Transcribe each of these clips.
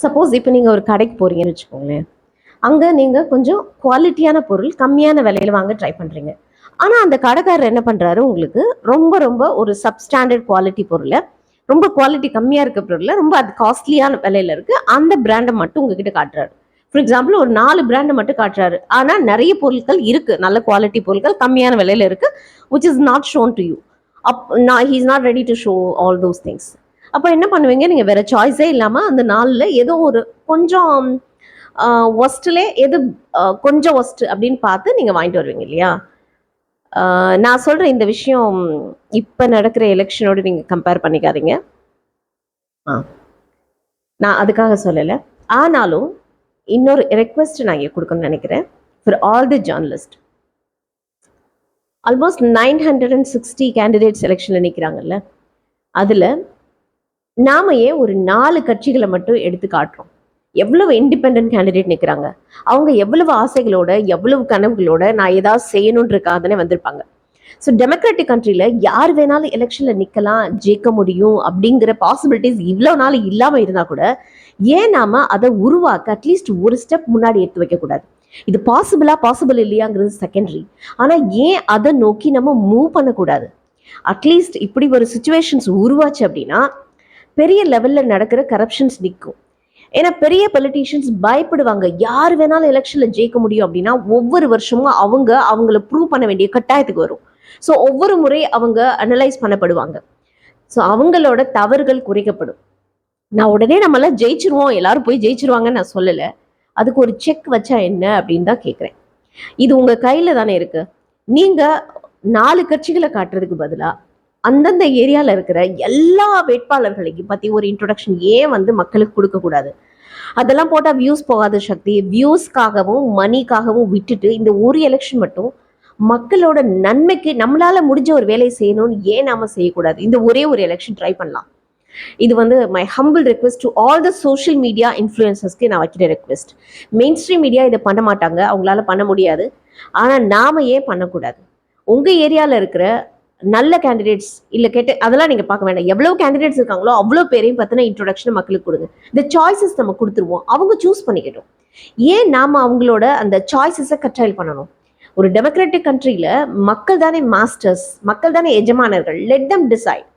Suppose இப்போ நீங்கள் ஒரு கடைக்கு போகிறீங்கன்னு வச்சுக்கோங்களேன். அங்கே நீங்கள் கொஞ்சம் குவாலிட்டியான பொருள் கம்மியான விலையில வாங்க ட்ரை பண்ணுறீங்க ஆனால் அந்த கடைக்காரர் என்ன பண்ணுறாரு உங்களுக்கு ரொம்ப ரொம்ப ஒரு சப்ஸ்டாண்டர்ட் குவாலிட்டி பொருளை ரொம்ப குவாலிட்டி கம்மியாக இருக்க பொருளை ரொம்ப அது காஸ்ட்லியான விலையில இருக்கு. அந்த பிராண்டை மட்டும் உங்ககிட்ட காட்டுறாரு. ஃபார் எக்ஸாம்பிள் ஒரு நாலு பிராண்டை மட்டும் காட்டுறாரு. ஆனால் நிறைய பொருட்கள் இருக்குது நல்ல குவாலிட்டி பொருட்கள் கம்மியான விலையில இருக்கு which is not shown to you up நான் he is not ready to show all those things அப்போ என்ன பண்ணுவீங்க? நீங்கள் வேறு சாய்ஸே இல்லாமல் அந்த நாளில் ஏதோ ஒரு கொஞ்சம் ஒஸ்ட்லே எது கொஞ்சம் ஒஸ்ட் அப்படின்னு பார்த்து நீங்கள் வாங்கிட்டு வருவீங்க இல்லையா? நான் சொல்கிற இந்த விஷயம் இப்போ நடக்கிற எலெக்ஷனோட நீங்கள் கம்பேர் பண்ணிக்காதீங்க. ஆ. நான் அதுக்காக சொல்லலை. ஆனாலும் இன்னொரு ரெக்வெஸ்ட் நான் இங்கே கொடுக்கணும்னு நினைக்கிறேன். For all the journalist almost nine hundred and sixty candidates எலெக்ஷனில் நிற்கிறாங்கல்ல அதில் நாம ஏன் ஒரு நாலு கட்சிகளை மட்டும் எடுத்து காட்டுறோம்? எவ்வளவு இண்டிபெண்ட் கேண்டிடேட் நிற்கிறாங்க அவங்க எவ்வளவு ஆசைகளோட எவ்வளவு கனவுகளோட நான் ஏதாவது செய்யணுன்றக்காகனே வந்திருப்பாங்க. ஸோ டெமோக்ராட்டிக் கண்ட்ரியில் யார் வேணாலும் எலெக்ஷனில் நிற்கலாம் ஜெயிக்க முடியும் அப்படிங்கிற பாசிபிலிட்டிஸ் இவ்வளோ நாள் இல்லாமல் இருந்தால் கூட ஏன் நாம அதை உருவாக்க அட்லீஸ்ட் ஒரு ஸ்டெப் முன்னாடி எடுத்து வைக்கக்கூடாது இது பாசிபிளா பாசிபிள் இல்லையாங்கிறது செகண்டரி ஆனால் ஏன் அதை நோக்கி நம்ம மூவ் பண்ணக்கூடாது? அட்லீஸ்ட் இப்படி ஒரு சுச்சுவேஷன்ஸ் உருவாச்சு அப்படின்னா பெரிய லெவலில் நடக்கிற கரப்ஷன்ஸ் நிற்கும் ஏன்னா பெரிய பொலிட்டீஷியன்ஸ் பயப்படுவாங்க. யார் வேணாலும் எலெக்ஷனில் ஜெயிக்க முடியும் அப்படின்னா ஒவ்வொரு வருஷமும் அவங்க அவங்கள ப்ரூவ் பண்ண வேண்டிய கட்டாயத்துக்கு வரும். ஸோ ஒவ்வொரு முறை அவங்க அனலைஸ் பண்ணப்படுவாங்க. ஸோ அவங்களோட தவறுகள் குறைக்கப்படும். நான் உடனே நம்மளாம் ஜெயிச்சிருவோம். எல்லாரும் போய் ஜெயிச்சிருவாங்கன்னு நான் சொல்லலை. அதுக்கு ஒரு செக் வச்சா என்ன அப்படின்னு தான் கேட்குறேன் இது உங்கள் கையில் தானே இருக்கு. நீங்கள் நாலு கட்சிகளை காட்டுறதுக்கு பதிலாக அந்தந்த ஏரியாவில் இருக்கிற எல்லா வேட்பாளர்களையும் பற்றி ஒரு இன்ட்ரொடக்ஷன் ஏன் வந்து மக்களுக்கு கொடுக்கக்கூடாது அதெல்லாம் போட்டால் வியூஸ் போகாத சக்தி வியூஸ்க்காகவும் மணிக்காகவும் விட்டுட்டு இந்த ஒரு எலெக்ஷன் மட்டும் மக்களோட நன்மைக்கு நம்மளால முடிஞ்ச ஒரு வேலையை செய்யணும்னு ஏன் நாம செய்யக்கூடாது? இந்த ஒரே ஒரு எலெக்ஷன் ட்ரை பண்ணலாம். இது வந்து my humble request to all the social media இன்ஃப்ளூயன்சஸ்க்கு நான் வைக்கிற ரெக்வெஸ்ட் மெயின் ஸ்ட்ரீம் மீடியா இதை பண்ண மாட்டாங்க. அவங்களால பண்ண முடியாது. ஆனால் நாம ஏன் பண்ணக்கூடாது? உங்கள் ஏரியாவில் இருக்கிற நல்ல கேண்டிடேட்ஸ் இல்லை கேட்டு அதெல்லாம் நீங்கள் பார்க்க வேண்டாம். எவ்வளோ கேண்டிடேட்ஸ் இருக்காங்களோ அவ்வளோ பேரையும் பார்த்தினா இன்ட்ரொடக்ஷன் மக்களுக்கு கொடுங்க. இந்த சாய்ஸஸ் நம்ம கொடுத்துருவோம். அவங்க சூஸ் பண்ணிக்கிட்டோம். ஏன் நாம அவங்களோட அந்த சாய்ஸஸை கட்டைல் பண்ணணும்? ஒரு டெமோக்ராட்டிக் கண்ட்ரியில் மக்கள் தானே மாஸ்டர்ஸ் மக்கள் தானே எஜமானர்கள். லெட் தம் டிசைட்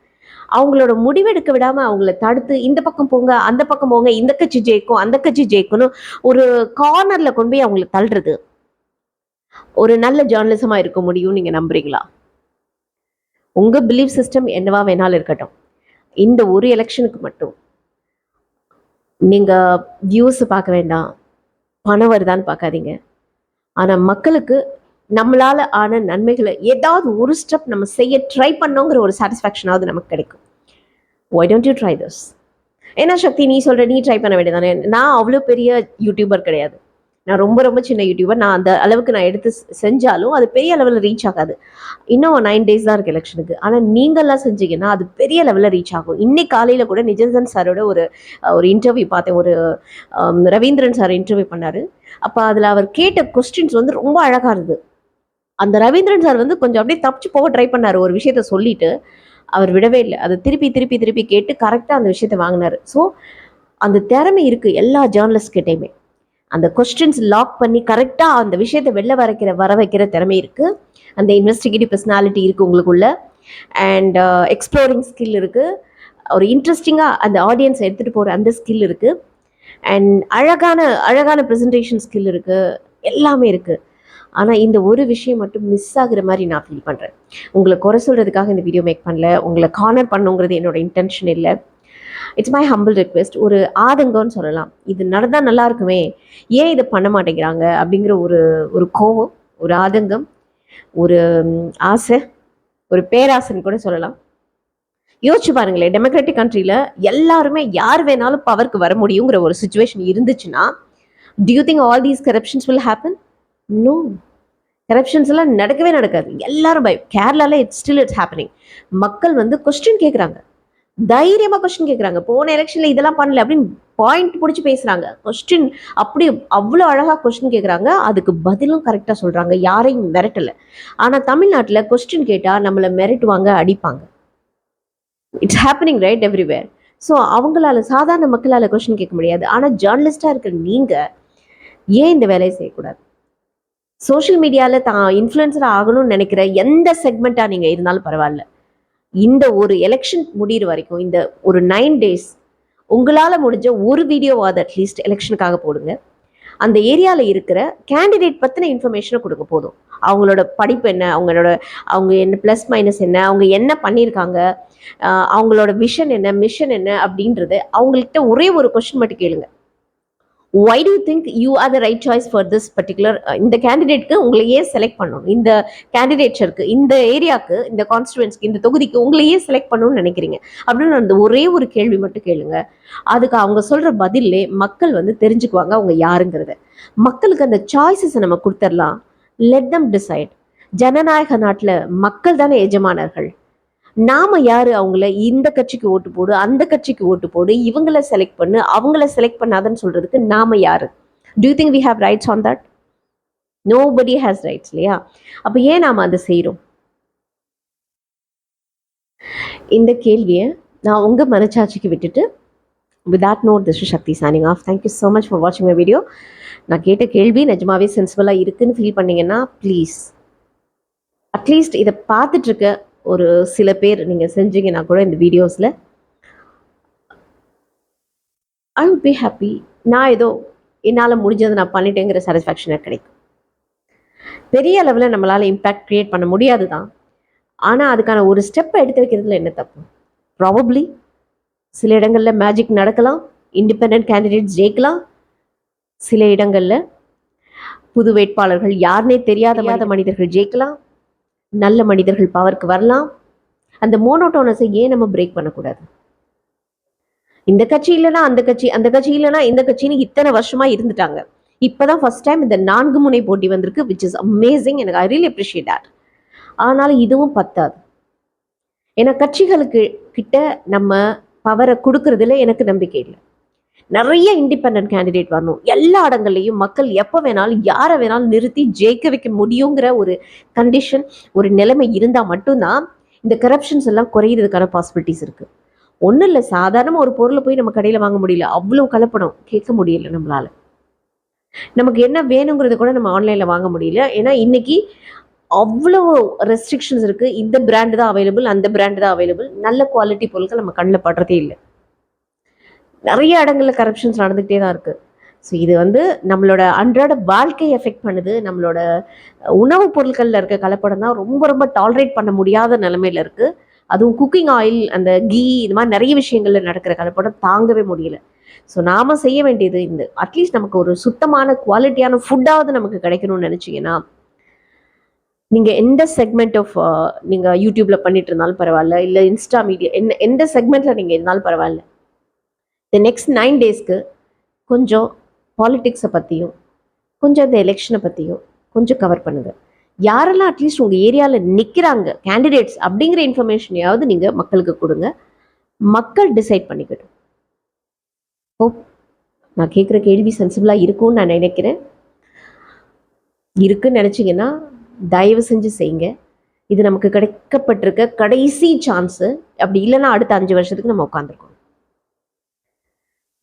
அவங்களோட முடிவெடுக்க விடாம அவங்கள தடுத்து இந்த பக்கம் போங்க அந்த பக்கம் போங்க இந்த கட்சி ஜெயிக்கும் அந்த கட்சி ஜெயிக்கணும் ஒரு கார்னரில் கொண்டு போய் அவங்கள தள்ளுறது. ஒரு நல்ல ஜேர்னலிசமாக இருக்க முடியும் நீங்கள் நம்புறீங்களா? உங்கள் பிலீஃப் சிஸ்டம் என்னவா வேணாலும் இருக்கட்டும். இந்த ஒரு எலெக்ஷனுக்கு மட்டும். நீங்கள் வியூஸ் பார்க்க வேண்டாம். பணம் வருதான்னு பார்க்காதீங்க. ஆனால் மக்களுக்கு நம்மளால் ஆன நன்மைகளை ஏதாவது ஒரு ஸ்டெப் நம்ம செய்ய ட்ரை பண்ணோங்கிற ஒரு சாட்டிஸ்ஃபேக்ஷனாவது நமக்கு கிடைக்கும். Why don't you try this என்ன சக்தி நீ சொல்கிற நீ ட்ரை பண்ண வேண்டியதானே நான் அவ்வளோ பெரிய யூடியூபர் கிடையாது. நான் ரொம்ப ரொம்ப சின்ன யூடியூபர் நான் அந்த அளவுக்கு நான் எடுத்து செஞ்சாலும் அது பெரிய லெவலில் ரீச் ஆகாது. இன்னும் நைன் டேஸ் தான் இருக்கு எலெக்ஷனுக்கு ஆனால் நீங்கள்லாம் செஞ்சீங்கன்னா அது பெரிய லெவலில் ரீச் ஆகும். இன்னைக்கு காலையில் கூட நிஜந்தன் சாரோட ஒரு ஒரு இன்டர்வியூ பார்த்தேன். ஒரு ரவீந்திரன் சார் இன்டர்வியூ பண்ணாரு. அப்போ அதில் அவர் கேட்ட கொஸ்டின்ஸ் வந்து ரொம்ப அழகாக இருந்தது. அந்த ரவீந்திரன் சார் வந்து கொஞ்சம் அப்படியே தப்பிச்சு போக ட்ரை பண்ணாரு. ஒரு விஷயத்த சொல்லிட்டு. அவர் விடவே இல்லை. அதை திருப்பி திருப்பி திருப்பி கேட்டு கரெக்டாக அந்த விஷயத்த வாங்கினாரு. ஸோ அந்த திறமை இருக்குது எல்லா ஜேர்னலிஸ்ட் கிட்டேயுமே அந்த கொஸ்டின்ஸ் லாக் பண்ணி கரெக்டாக அந்த விஷயத்தை வெளில வரைக்கிற வர வைக்கிற திறமை இருக்குது அந்த இன்வெஸ்டிகேட்டிவ் பர்சனாலிட்டி இருக்குது உங்களுக்குள்ள. அண்ட் எக்ஸ்ப்ளோரிங் ஸ்கில் இருக்குது ஒரு இன்ட்ரெஸ்டிங்காக அந்த ஆடியன்ஸ் எடுத்துகிட்டு போகிற அந்த ஸ்கில் இருக்குது அண்ட் அழகான அழகான ப்ரெசன்டேஷன் ஸ்கில் இருக்குது எல்லாமே இருக்குது ஆனால் இந்த ஒரு விஷயம் மட்டும் மிஸ் ஆகுற மாதிரி நான் ஃபீல் பண்ணுறேன் உங்களை குறை சொல்கிறதுக்காக இந்த வீடியோ மேக் பண்ணல. உங்களை கார்னர் பண்ணுங்கிறது என்னோட இன்டென்ஷன் இல்லை. இட்ஸ் மை ஹம்பிள் ரிக்வெஸ்ட் ஒரு ஆதங்கம்னு சொல்லலாம். இது நடந்தால் நல்லா இருக்குமே. ஏன் இதை பண்ண மாட்டேங்கிறாங்க? அப்படிங்கிற ஒரு ஒரு கோபம் ஒரு ஆதங்கம் ஒரு ஆசை ஒரு பேராசைன்னு கூட சொல்லலாம். யோசிச்சு பாருங்களேன். டெமோக்ராட்டிக் கண்ட்ரியில் எல்லாருமே யார் வேணாலும் பவருக்கு வர முடியுங்கிற ஒரு சுச்சுவேஷன் இருந்துச்சுன்னா do you think all these corruptions will happen no corruptions எல்லாம் நடக்கவே நடக்காது. எல்லாரும் பயம். கேரளால இட்ஸ் ஸ்டில் இட்ஸ் ஹேப்பனிங் மக்கள் வந்து கொஸ்டின் கேட்குறாங்க தைரியமா கொஸ்டின் கேட்குறாங்க போன எலெக்ஷன்ல இதெல்லாம் பண்ணல அப்படின்னு பாயிண்ட் பிடிச்சி பேசுறாங்க. கொஸ்டின் அப்படி அவ்வளோ அழகா கொஸ்டின் கேட்குறாங்க அதுக்கு பதிலும் கரெக்டாக சொல்றாங்க. யாரையும் மிரட்டல. ஆனா தமிழ்நாட்டில் கொஸ்டின் கேட்டா நம்மளை மிரட்டுவாங்க அடிப்பாங்க. It's happening right everywhere so அவங்களால சாதாரண மக்களால் கொஸ்டின் கேட்க முடியாது. ஆனால் ஜேர்னலிஸ்டாக இருக்கிற நீங்கள் ஏன் இந்த வேலையை செய்யக்கூடாது? சோஷியல் மீடியாவில் தான் இன்ஃப்ளூயன்சர் ஆகணும்னு நினைக்கிற எந்த செக்மெண்ட்டாக நீங்கள் இருந்தாலும் பரவாயில்ல. இந்த ஒரு எலெக்ஷன் முடிகிற வரைக்கும் இந்த ஒரு நைன் டேஸ் உங்களால் முடிஞ்ச ஒரு வீடியோவாவது அட்லீஸ்ட் எலெக்ஷனுக்காக போடுங்க. அந்த ஏரியாவில் இருக்கிற கேண்டிடேட் பற்றின இன்ஃபர்மேஷனை கொடுக்க போதும். அவங்களோட படிப்பு என்ன அவங்களோட அவங்க என்ன ப்ளஸ் மைனஸ் என்ன அவங்க என்ன பண்ணியிருக்காங்க அவங்களோட விஷன் என்ன மிஷன் என்ன அப்படின்றது அவங்கள்ட்ட ஒரே ஒரு கொஸ்டின் மட்டும் கேளுங்க. Why do think you are the right choice for this particular இந்த கேண்டிடேட்க்கு உங்களை ஏன் செலக்ட் பண்ணணும்? இந்த கேண்டிடேட்ஸருக்கு இந்த ஏரியாவுக்கு இந்த கான்ஸ்டுவன்ஸ்க்கு இந்த தொகுதிக்கு உங்களை ஏன் செலக்ட் பண்ணணும்னு நினைக்கிறீங்க. அப்படின்னு அந்த ஒரே ஒரு கேள்வி மட்டும் கேளுங்க. அதுக்கு அவங்க சொல்கிற பதிலே மக்கள் வந்து தெரிஞ்சுக்குவாங்க அவங்க யாருங்கிறத. மக்களுக்கு அந்த சாய்ஸஸை நம்ம கொடுத்துடலாம் லெட் தம் டிசைட் ஜனநாயக நாட்டில் மக்கள் தானே எஜமானர்கள். நாம யாரு அவங்கள? இந்த கட்சிக்கு ஓட்டு போடு அந்த கட்சிக்கு ஓட்டு போடு இவங்கள செலக்ட் பண்ணு அவங்கள செலக்ட் பண்ணாதன்னு சொல்றதுக்கு நாம யாரு? Do think we have rights on that nobody has rights இல்லையா? அப்ப ஏன் நாம அதை செய்கிறோம் இந்த கேள்வியை நான் உங்க மனச்சாட்சிக்கு விட்டுட்டு with that note this Sakthi signing off thank you so much for வாட்சிங் மை வீடியோ நான் கேட்ட கேள்வி நிஜமாவே சென்சிபிளாக இருக்குன்னு ஃபீல் பண்ணீங்கன்னா ப்ளீஸ் அட்லீஸ்ட் இதை பார்த்துட்ருக்க ஒரு சில பேர் நீங்கள் செஞ்சீங்கன்னா கூட இந்த வீடியோஸில் ஐ would பி ஹாப்பி நான் ஏதோ என்னால் முடிஞ்சதை நான் பண்ணிட்டேங்கிற சாட்டிஸ்ஃபேக்ஷன் கிடைக்கும். பெரிய அளவில் நம்மளால் இம்பேக்ட் க்ரியேட் பண்ண முடியாது தான் ஆனால் அதுக்கான ஒரு ஸ்டெப்பை எடுத்து வைக்கிறதுல என்ன தப்பு? ப்ராபப்ளி சில இடங்களில் மேஜிக் நடக்கலாம் இண்டிபெண்ட் கேண்டிடேட்ஸ் ஜெயிக்கலாம். சில இடங்களில் புது வேட்பாளர்கள் யாருனே தெரியாத மனிதர்கள் ஜெயிக்கலாம். நல்ல மனிதர்கள் பவருக்கு வரலாம். அந்த மோனோட்டோனஸை ஏன் நம்ம பிரேக் பண்ணக்கூடாது? இந்த கட்சி இல்லைன்னா அந்த கட்சி அந்த கட்சி இல்லைன்னா இந்த கட்சின்னு இத்தனை வருஷமா இருந்துட்டாங்க. இப்பதான் ஃபர்ஸ்ட் டைம் இந்த நான்கு முனை போட்டி வந்திருக்கு விச் இஸ் அமேசிங் எனக்கு ஐ ரியலி அப்ரிஷியேட் தட் ஆனாலும் இதுவும் பத்தாது. ஏன்னா கட்சிகளுக்கு கிட்ட நம்ம பவரை கொடுக்கறதுல எனக்கு நம்பிக்கை இல்லை. நிறைய இண்டிபெண்ட் கேண்டிடேட் வரணும். எல்லா இடங்கள்லையும் மக்கள் எப்போ வேணாலும் யாரை வேணாலும் நிறுத்தி ஜெயிக்க வைக்க முடியுங்கிற ஒரு கண்டிஷன் ஒரு நிலைமை இருந்தால் மட்டும்தான் இந்த கரப்ஷன்ஸ் எல்லாம் குறையிறதுக்கான பாசிபிலிட்டிஸ் இருக்கு. ஒன்றும் இல்லை சாதாரணமாக ஒரு பொருளை போய் நம்ம கடையில் வாங்க முடியல. அவ்வளோ கலப்படம். கேட்க முடியல நம்மளால. நமக்கு என்ன வேணுங்கிறத கூட நம்ம ஆன்லைனில் வாங்க முடியல. ஏன்னா இன்னைக்கு அவ்வளோ ரெஸ்ட்ரிக்ஷன்ஸ் இருக்கு. இந்த பிராண்டு தான் அவைலபிள் அந்த பிராண்டு தான் அவைலபிள் நல்ல குவாலிட்டி பொருட்கள் நம்ம கண்ணில் படுறதே இல்லை. நிறைய இடங்களில் கரப்ஷன்ஸ் நடந்துகிட்டே தான் இருக்குது ஸோ இது வந்து நம்மளோட அன்றாட வாழ்க்கையை எஃபெக்ட் பண்ணுது. நம்மளோட உணவுப் பொருட்களில் இருக்க கலப்படம் தான் ரொம்ப ரொம்ப டாலரேட் பண்ண முடியாத நிலமையில இருக்குது அதுவும் குக்கிங் ஆயில் அந்த கீ இந்த மாதிரி நிறைய விஷயங்களில் நடக்கிற கலப்படம் தாங்கவே முடியல. ஸோ நாம் செய்ய வேண்டியது இந்த அட்லீஸ்ட் நமக்கு ஒரு சுத்தமான குவாலிட்டியான ஃபுட்டாவது நமக்கு கிடைக்கணும்னு நினச்சிங்கன்னா நீங்கள் எந்த செக்மெண்ட் ஆஃப் நீங்கள் யூடியூப்பில் பண்ணிட்டு இருந்தாலும் பரவாயில்ல இல்லை இன்ஸ்டா மீடியா என்ன எந்த செக்மெண்ட்டில் நீங்கள் இருந்தாலும் பரவாயில்ல. இந்த நெக்ஸ்ட் நைன் டேஸ்க்கு கொஞ்சம் பாலிட்டிக்ஸை பற்றியும் கொஞ்சம் இந்த எலெக்ஷனை பற்றியும் கொஞ்சம் கவர் பண்ணுங்க. யாரெல்லாம் அட்லீஸ்ட் உங்கள் ஏரியாவில் நிற்கிறாங்க கேண்டிடேட்ஸ் அப்படிங்கிற இன்ஃபர்மேஷனையாவது நீங்கள் மக்களுக்கு கொடுங்க. மக்கள் டிசைட் பண்ணிக்கட்டும். ஓ நான் கேட்குற கேள்வி சென்சிபிளாக இருக்கும்னு நான் நினைக்கிறேன். இருக்குன்னு நினச்சிங்கன்னா தயவு செஞ்சு செய்யுங்க. இது நமக்கு கிடைக்கப்பட்டிருக்க கடைசி சான்ஸு அப்படி இல்லைன்னா அடுத்த அஞ்சு வருஷத்துக்கு நம்ம உட்காந்துருக்கோம்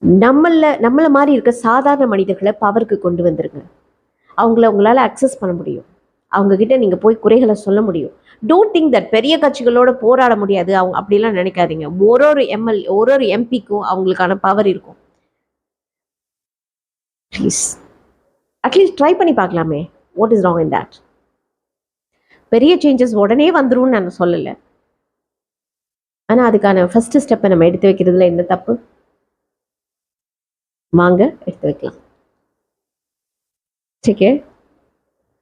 நம்மள நம்மள மாதிரி இருக்க சாதாரண மனிதர்களை பவருக்கு கொண்டு வந்துருங்க. அவங்கள உங்களால் அக்சஸ் பண்ண முடியும். அவங்க கிட்ட நீங்கள் போய் குறைகளை சொல்ல முடியும். டோன்ட் திங்க் தட் பெரிய கட்சிகளோட போராட முடியாது. அவங்க அப்படிலாம் நினைக்காதீங்க. ஒரு ஒரு எம்எல் ஒரு ஒரு எம்பிக்கும் அவங்களுக்கான பவர் இருக்கும். ப்ளீஸ் அட்லீஸ்ட் ட்ரை பண்ணி பார்க்கலாமே. What is wrong in that பெரிய சேஞ்சஸ் உடனே வந்துரும்னு நான் சொல்லலை. ஆனால் அதுக்கான ஃபஸ்ட்டு ஸ்டெப்பை நம்ம எடுத்து வைக்கிறதுல என்ன தப்பு? வாங்க எடுத்து வைக்கலாம். சரி